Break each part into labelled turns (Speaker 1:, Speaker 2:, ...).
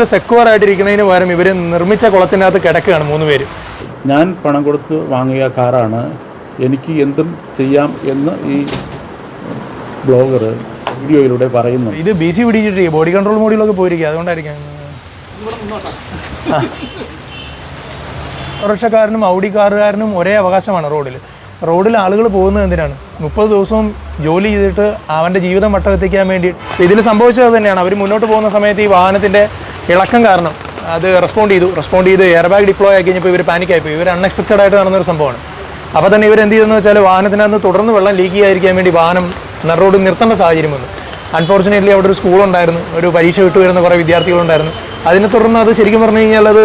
Speaker 1: ഇട്ടിട്ട് സെക്യൂർ ആയിട്ടിരിക്കുന്നതിന് പകരം ഇവർ നിർമ്മിച്ച കുളത്തിനകത്ത് കിടക്കുകയാണ് മൂന്ന് പേര്.
Speaker 2: ഞാൻ പണം കൊടുത്ത് വാങ്ങിയ കാറാണ്. എനിക്ക് എന്തും ചെയ്യാം എന്ന് ഈ ബ്ലോഗർ വീഡിയോയിലൂടെ പറയുന്നു
Speaker 1: ഇത് ബി സി പിടിച്ചിട്ട് ബോഡി കൺട്രോൾ മോഡിലൊക്കെ പോയിരിക്കുക. അതുകൊണ്ടായിരിക്കും. ഓട്ടോറിക്ഷക്കാരനും ഔഡി കാറുകാരനും ഒരേ അവകാശമാണ് റോഡിൽ. റോഡിൽ ആളുകൾ പോകുന്നത് എന്തിനാണ്? മുപ്പത് ദിവസവും ജോലി ചെയ്തിട്ട് അവന്റെ ജീവിതം വട്ടമെത്തിക്കാൻ വേണ്ടി. ഇതിൽ സംഭവിച്ചത് തന്നെയാണ്. അവർ മുന്നോട്ട് പോകുന്ന സമയത്ത് ഈ വാഹനത്തിന്റെ ഇളക്കം കാരണം അത് റെസ്പോണ്ട് ചെയ്തു. റെസ്പോണ്ട് ചെയ്ത് എയർ ബാഗ് ഡിപ്ലോയ് ആക്കി കഴിഞ്ഞപ്പോൾ ഇവർ പാനിക് ആയിപ്പോയി. ഇവർ അൺഎക്സ്പെക്റ്റഡ് ആയിട്ട് നടന്നൊരു സംഭവമാണ്. അപ്പോൾ തന്നെ ഇവർ എന്ത് ചെയ്തെന്ന് വെച്ചാൽ വാഹനത്തിനകത്ത് തുടർന്ന് വെള്ളം ലീക്ക് ചെയ്യാതിരിക്കാൻ വേണ്ടി വാഹനം നടുറോഡ് നിർത്തേണ്ട സാഹചര്യം വന്നു. അൺഫോർച്ചുനേറ്റ്ലി അവിടെ ഒരു സ്കൂളുണ്ടായിരുന്നു ഒരു പരീക്ഷ വിട്ടു വരുന്ന കുറേ വിദ്യാർത്ഥികളുണ്ടായിരുന്നു അതിനെ തുടർന്ന് അത് ശരിക്കും പറഞ്ഞു കഴിഞ്ഞാൽ അത്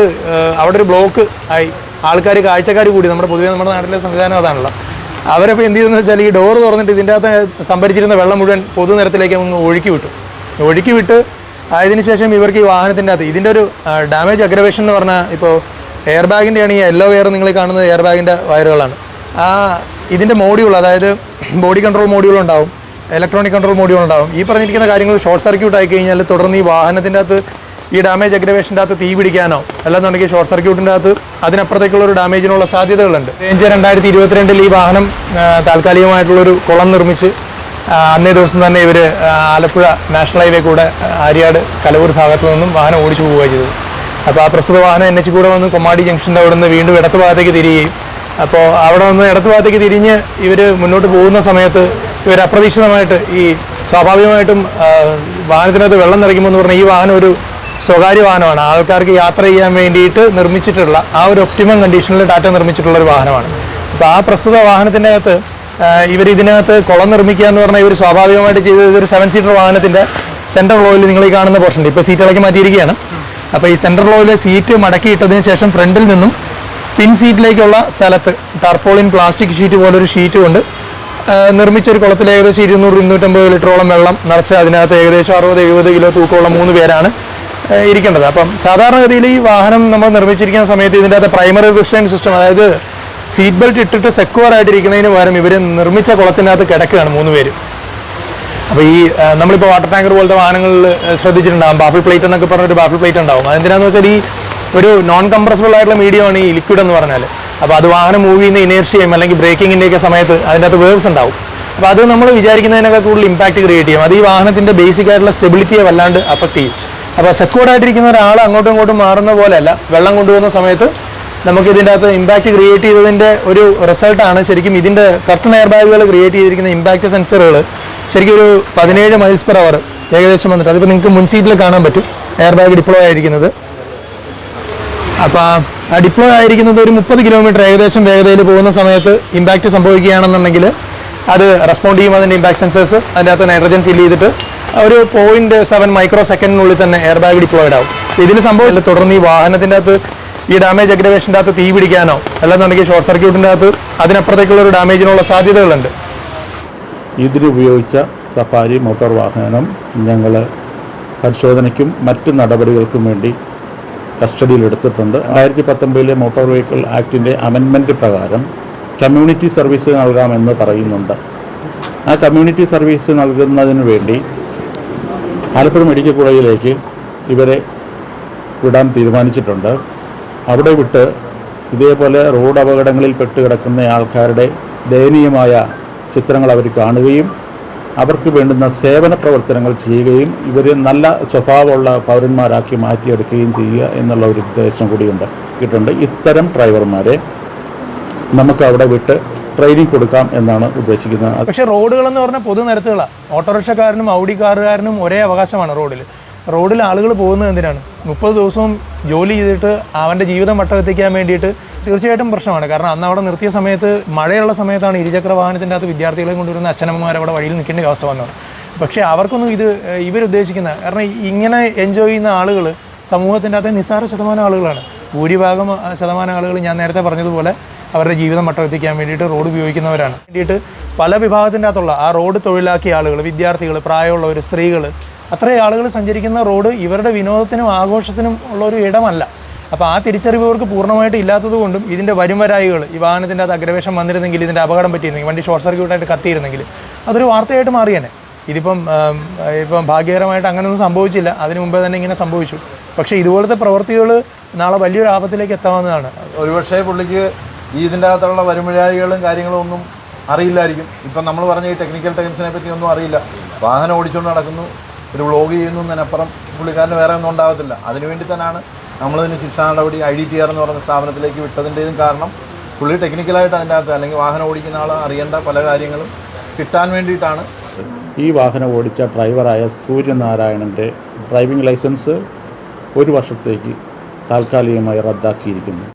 Speaker 1: അവിടെ ഒരു ബ്ലോക്ക് ആയി. ആൾക്കാർ കാഴ്ചക്കാർ കൂടി. നമ്മുടെ പൊതുവേ നമ്മുടെ നാട്ടിലെ സംവിധാനം അതാണല്ലോ. അവരപ്പോൾ എന്ത് ചെയ്തെന്ന് വെച്ചാൽ ഈ ഡോർ തുറന്നിട്ട് ഇതിന്റെ അകത്ത് സംഭരിച്ചിരുന്ന വെള്ളം മുഴുവൻ പൊതുനിരത്തിലേക്ക് അങ്ങ് ഒഴുക്കി വിട്ടു. ഒഴുക്കി വിട്ട് അതിന് ശേഷം ഇവർക്ക് ഈ വാഹനത്തിന്റെ അകത്ത് ഇതിന്റെ ഒരു ഡാമേജ് അഗ്രവേഷൻ എന്ന് പറഞ്ഞാൽ ഇപ്പോൾ എയർ ബാഗിന്റെ ആണ് ഈ യെല്ലോ വെയർ നിങ്ങൾ കാണുന്നത് എയർ ബാഗിന്റെ വയറുകളാണ് ആ ഇതിന്റെ മോഡ്യൂൾ അതായത് ബോഡി കൺട്രോൾ മോഡ്യൂൾ ഉണ്ടാവും ഇലക്ട്രോണിക് കൺട്രോൾ മോഡ്യൂൾ ഉണ്ടാവും. ഈ പറഞ്ഞിരിക്കുന്ന കാര്യങ്ങൾ ഷോർട്ട് സർക്യൂട്ട് ആയി കഴിഞ്ഞാൽ തുടർന്ന് ഈ വാഹനത്തിന്റെ അകത്ത് ഈ ഡാമേജ് അഗ്രവേഷന്റെ അകത്ത് തീ പിടിക്കാനോ അല്ലാന്നുണ്ടെങ്കിൽ ഷോർട്ട് സർക്യൂട്ടിന്റെ അകത്ത് അതിനപ്പുറത്തേക്കുള്ള ഒരു ഡാമേജിനുള്ള സാധ്യതകളുണ്ട്. റേഞ്ച് രണ്ടായിരത്തി ഇരുപത്തിരണ്ടിൽ ഈ വാഹനം താൽക്കാലികമായിട്ടുള്ളൊരു കുളം നിർമ്മിച്ച് അന്നേ ദിവസം തന്നെ ഇവർ ആലപ്പുഴ നാഷണൽ ഹൈവേ കൂടെ ആര്യാട് കലവൂർ ഭാഗത്തു നിന്നും വാഹനം ഓടിച്ചു പോവുകയാണ് ചെയ്തത് അപ്പോൾ ആ പ്രസ്തുത വാഹനം എൻ എച്ച് കൂടെ വന്ന് കൊമ്മാടി ജംഗ്ഷന്റെ അവിടെ നിന്ന് വീണ്ടും ഇടത്ത് ഭാഗത്തേക്ക് തിരികുകയും അപ്പോൾ അവിടെ നിന്ന് ഇടത്ത് ഭാഗത്തേക്ക് തിരിഞ്ഞ് ഇവർ മുന്നോട്ട് പോകുന്ന സമയത്ത് ഇവർ അപ്രതീക്ഷിതമായിട്ട് ഈ സ്വാഭാവികമായിട്ടും വാഹനത്തിനകത്ത് വെള്ളം നിറയ്ക്കുമ്പോൾ എന്ന് പറഞ്ഞാൽ ഈ വാഹനം ഒരു സ്വകാര്യ വാഹനമാണ്. ആൾക്കാർക്ക് യാത്ര ചെയ്യാൻ വേണ്ടിയിട്ട് നിർമ്മിച്ചിട്ടുള്ള ആ ഒരു ഒപ്റ്റിമം കണ്ടീഷനിൽ ടാറ്റ നിർമ്മിച്ചിട്ടുള്ള ഒരു വാഹനമാണ്. അപ്പോൾ ആ പ്രസ്തുത വാഹനത്തിന്റെ അകത്ത് ഇവർ ഇതിനകത്ത് കുളം നിർമ്മിക്കുക എന്ന് പറഞ്ഞാൽ ഇവർ സ്വാഭാവികമായിട്ട് ചെയ്തത് ഇതൊരു സെവൻ സീറ്റർ വാഹനത്തിന്റെ സെൻട്രൽ റോയിൽ നിങ്ങൾ ഈ കാണുന്ന പോർഷൻ ഇപ്പോൾ സീറ്റുകളൊക്കെ മാറ്റിയിരിക്കുകയാണ്. അപ്പോൾ ഈ സെൻട്രൽ റോയിലെ സീറ്റ് മടക്കിയിട്ടതിന് ശേഷം ഫ്രണ്ടിൽ നിന്നും പിൻ സീറ്റിലേക്കുള്ള സ്ഥലത്ത് ടർപ്പോളിൻ പ്ലാസ്റ്റിക് ഷീറ്റ് പോലൊരു ഷീറ്റ് കൊണ്ട് നിർമ്മിച്ച ഒരു കുളത്തിൽ ഏകദേശം ഇരുന്നൂറ് ഇരുന്നൂറ്റമ്പത് ലിറ്ററോളം വെള്ളം നിറച്ച് അതിനകത്ത് ഏകദേശം അറുപത് എഴുപത് കിലോ തൂക്കമുള്ള മൂന്ന് പേരാണ് ഇരിക്കേണ്ടത്. അപ്പം സാധാരണഗതിയിൽ ഈ വാഹനം നമ്മൾ നിർമ്മിച്ചിരിക്കുന്ന സമയത്ത് ഇതിന്റെ അകത്ത് പ്രൈമറി റിസ്ട്രെയിൻ സിസ്റ്റം അതായത് സീറ്റ് ബെൽറ്റ് ഇട്ടിട്ട് സെക്യൂർ ആയിട്ടിരിക്കുന്നതിന് പകരം ഇവർ നിർമ്മിച്ച കുളത്തിനകത്ത് കിടക്കുകയാണ് മൂന്ന് പേര്. അപ്പോൾ ഈ നമ്മളിപ്പോൾ വാട്ടർ ടാങ്കർ പോലത്തെ വാഹനങ്ങളിൽ ശ്രദ്ധിച്ചിട്ടുണ്ടാകും ബാഫിൾ പ്ലേറ്റ് എന്നൊക്കെ പറഞ്ഞൊരു ബാഫിൾ പ്ലേറ്റ് ഉണ്ടാവും. അതെന്തിനാന്ന് വെച്ചാൽ ഈ ഒരു നോൺ കംപ്രസിബിൾ ആയിട്ടുള്ള മീഡിയമാണ് ഈ ലിക്വിഡ് എന്ന് പറഞ്ഞാൽ അപ്പോൾ അത് വാഹനം മൂവ് ചെയ്യുന്ന ഇനേർഷ്യയും അല്ലെങ്കിൽ ബ്രേക്കിങ്ങിന്റെയൊക്കെ സമയത്ത് അതിന്റെ അകത്ത് വേവ്സ് ഉണ്ടാവും. അപ്പോൾ അത് നമ്മൾ വിചാരിക്കുന്നതിനൊക്കെ കൂടുതൽ ഇമ്പാക്റ്റ് ക്രിയേറ്റ് ചെയ്യും. അത് ഈ വാഹനത്തിന്റെ ബേസിക് ആയിട്ടുള്ള സ്റ്റെബിലിറ്റിയെ വല്ലാണ്ട് അഫക്റ്റ് ചെയ്യും. അപ്പോൾ സെക്യൂർഡ് ആയിട്ടിരിക്കുന്ന ഒരാൾ അങ്ങോട്ടും ഇങ്ങോട്ടും മാറുന്ന പോലെയല്ല. വെള്ളം കൊണ്ടുപോകുന്ന സമയത്ത് നമുക്ക് ഇതിന്റെ അകത്ത് ഇമ്പാക്റ്റ് ക്രിയേറ്റ് ചെയ്തതിന്റെ ഒരു റിസൾട്ടാണ് ശരിക്കും ഇതിന്റെ കർട്ടൺ എയർ ബാഗുകൾ ക്രിയേറ്റ് ചെയ്തിരിക്കുന്ന ഇമ്പാക്റ്റ് സെൻസറുകൾ ശരിക്കും ഒരു പതിനേഴ് മൈൽസ് പെർ അവർ ഏകദേശം വന്നിട്ട്. അതിപ്പോൾ നിങ്ങൾക്ക് മുൻസീറ്റിൽ കാണാൻ പറ്റും. എയർ ബാഗ് ഡിപ്ലോയ് ആയിരിക്കുന്നത്. അപ്പോൾ ആ ഡിപ്ലോയ് ആയിരിക്കുന്നത് ഒരു മുപ്പത് കിലോമീറ്റർ ഏകദേശം വേഗതയിൽ പോകുന്ന സമയത്ത് ഇമ്പാക്റ്റ് സംഭവിക്കുകയാണെന്നുണ്ടെങ്കിൽ അത് റെസ്പോണ്ട് ചെയ്യും അതിന്റെ ഇമ്പാക്ട് സെൻസേഴ്സ് അതിന്റെ അകത്ത് നൈട്രജൻ ഫിൽ ചെയ്തിട്ട് ഒരു പോയിന്റ് സെവൻ മൈക്രോ സെക്കൻഡിനുള്ളിൽ തന്നെ എയർ ബാഗ് ഡിപ്ലോയിഡ് ആവും. ഇതിൽ സംഭവിച്ചില്ല തുടർന്ന് ഈ വാഹനത്തിന്റെ അകത്ത് ഈ ഡാമേജ് അഗ്രവേഷന്റെ അകത്ത് തീ പിടിക്കാനോ അല്ലെന്നുണ്ടെങ്കിൽ ഷോർട്ട് സർക്യൂട്ടിന്റെ അകത്ത് അതിനപ്പുറത്തേക്കുള്ള ഒരു ഡാമേജിനുള്ള സാധ്യതകളുണ്ട്.
Speaker 2: ഇതിലുപയോഗിച്ച സഫാരി മോട്ടോർ വാഹനം ഞങ്ങൾ പരിശോധനയ്ക്കും മറ്റ് നടപടികൾക്കും വേണ്ടി കസ്റ്റഡിയിലെടുത്തിട്ടുണ്ട്. രണ്ടായിരത്തി പത്തൊമ്പതിലെ മോട്ടോർ വെഹിക്കിൾ ആക്ടിന്റെ അമെൻമെന്റ് പ്രകാരം കമ്മ്യൂണിറ്റി സർവീസ് നൽകാമെന്ന് പറയുന്നുണ്ട്. ആ കമ്മ്യൂണിറ്റി സർവീസ് നൽകുന്നതിന് വേണ്ടി ആലപ്പുഴ മെഡിക്കൽ കോളേജിലേക്ക് ഇവരെ വിടാൻ തീരുമാനിച്ചിട്ടുണ്ട്. അവിടെ വിട്ട് ഇതേപോലെ റോഡ് അപകടങ്ങളിൽ പെട്ട് കിടക്കുന്ന ആൾക്കാരുടെ ദയനീയമായ ചിത്രങ്ങൾ അവർ കാണുകയും അവർക്ക് വേണ്ടുന്ന സേവന പ്രവർത്തനങ്ങൾ ചെയ്യുകയും ഇവരെ നല്ല സ്വഭാവമുള്ള പൗരന്മാരാക്കി മാറ്റിയെടുക്കുകയും ചെയ്യുക എന്നുള്ള ഒരു ഉദ്ദേശം കൂടിയുണ്ട് കിട്ടുണ്ട് ഇത്തരം ഡ്രൈവർമാരെ നമുക്ക് അവിടെ വിട്ട് ട്രെയിനിങ് കൊടുക്കാം എന്നാണ് ഉദ്ദേശിക്കുന്നത്.
Speaker 1: പക്ഷേ റോഡുകൾ എന്ന് പറഞ്ഞാൽ പൊതുനിരത്തുകളാണ്. ഓട്ടോറിക്ഷക്കാരനും ഔഡി കാറുകാരനും ഒരേ അവകാശമാണ് റോഡിൽ. റോഡിൽ ആളുകൾ പോകുന്നത് എന്തിനാണ്? മുപ്പത് ദിവസവും ജോലി ചെയ്തിട്ട് അവന്റെ ജീവിതം വട്ടമെത്തിക്കാൻ വേണ്ടിയിട്ട് തീർച്ചയായിട്ടും പ്രശ്നമാണ്. കാരണം അന്ന് അവിടെ നിർത്തിയ സമയത്ത് മഴയുള്ള സമയത്താണ് ഇരുചക്ര വാഹനത്തിന്റെ അകത്ത് വിദ്യാർത്ഥികളെ കൊണ്ടുവരുന്ന അച്ഛനമ്മമാർ അവിടെ വഴിയിൽ നിൽക്കേണ്ട അവസ്ഥ വന്നത്. പക്ഷേ അവർക്കൊന്നും ഇത് ഇവരുദ്ദേശിക്കുന്ന കാരണം ഇങ്ങനെ എൻജോയ് ചെയ്യുന്ന ആളുകൾ സമൂഹത്തിന്റെ അകത്തെ നിസ്സാര ശതമാനം ആളുകളാണ്. ഭൂരിഭാഗം ശതമാനം ആളുകൾ ഞാൻ നേരത്തെ പറഞ്ഞതുപോലെ അവരുടെ ജീവിതം മട്ടമെത്തിക്കാൻ വേണ്ടിയിട്ട് റോഡ് ഉപയോഗിക്കുന്നവരാണ്. വേണ്ടിയിട്ട് പല വിഭാഗത്തിന്റെ അകത്തുള്ള ആ റോഡ് തൊഴിലാക്കിയ ആളുകൾ വിദ്യാർത്ഥികൾ പ്രായമുള്ളവർ സ്ത്രീകൾ അത്രയും ആളുകൾ സഞ്ചരിക്കുന്ന റോഡ് ഇവരുടെ വിനോദത്തിനും ആഘോഷത്തിനും ഉള്ള ഒരു ഇടമല്ല. അപ്പോൾ ആ തിരിച്ചറിവ് ഇവർക്ക് പൂർണമായിട്ട് ഇല്ലാത്തത് കൊണ്ടും ഇതിന്റെ വരും വരായികൾ ഈ വാഹനത്തിന്റെ അത് അഗ്രവേഷം വന്നിരുന്നെങ്കിൽ ഇതിന്റെ അപകടം പറ്റിയിരുന്നെങ്കിൽ വണ്ടി ഷോർട്ട് സർക്യൂട്ടായിട്ട് കത്തിയിരുന്നെങ്കിൽ അതൊരു വാർത്തയായിട്ട് മാറിയേനെ ഇതിപ്പം ഇപ്പം ഭാഗ്യകരമായിട്ട് അങ്ങനെയൊന്നും സംഭവിച്ചില്ല. അതിനു മുമ്പേ തന്നെ ഇങ്ങനെ സംഭവിച്ചു. പക്ഷേ ഇതുപോലത്തെ പ്രവൃത്തികൾ നാളെ വലിയൊരു ആപത്തിലേക്ക് എത്താവുന്നതാണ്.
Speaker 3: ഒരുപക്ഷേ പുള്ളിക്ക് ഈ ഇതിന്റെ അകത്തുള്ള വരുമിഴായികളും കാര്യങ്ങളും ഒന്നും അറിയില്ലായിരിക്കും. ഇപ്പം നമ്മൾ പറഞ്ഞ ഈ ടെക്നിക്കൽ ടെൻഷനെ പറ്റി ഒന്നും അറിയില്ല. വാഹനം ഓടിച്ചുകൊണ്ട് നടക്കുന്നു. ഒരു വ്ലോഗ് ചെയ്യുന്നു എന്നതിനപ്പുറം പുള്ളിക്കാരന് വേറെ ഒന്നും ഉണ്ടാകത്തില്ല അതിനുവേണ്ടി തന്നെയാണ് നമ്മളിതിന് ശിക്ഷാ നടപടി ഐ ഡി ടി ആർ എന്ന് പറഞ്ഞ സ്ഥാപനത്തിലേക്ക് വിട്ടതിന്റെയും കാരണം പുള്ളി ടെക്നിക്കലായിട്ട് അതിന്റെ അകത്ത് അല്ലെങ്കിൽ വാഹനം ഓടിക്കുന്ന ആൾ അറിയേണ്ട പല കാര്യങ്ങളും കിട്ടാൻ വേണ്ടിയിട്ടാണ്.
Speaker 2: ഈ വാഹനം ഓടിച്ച ഡ്രൈവറായ സൂര്യനാരായണന്റെ ഡ്രൈവിംഗ് ലൈസൻസ് ഒരു വർഷത്തേക്ക് താൽക്കാലികമായി റദ്ദാക്കിയിരിക്കുന്നു.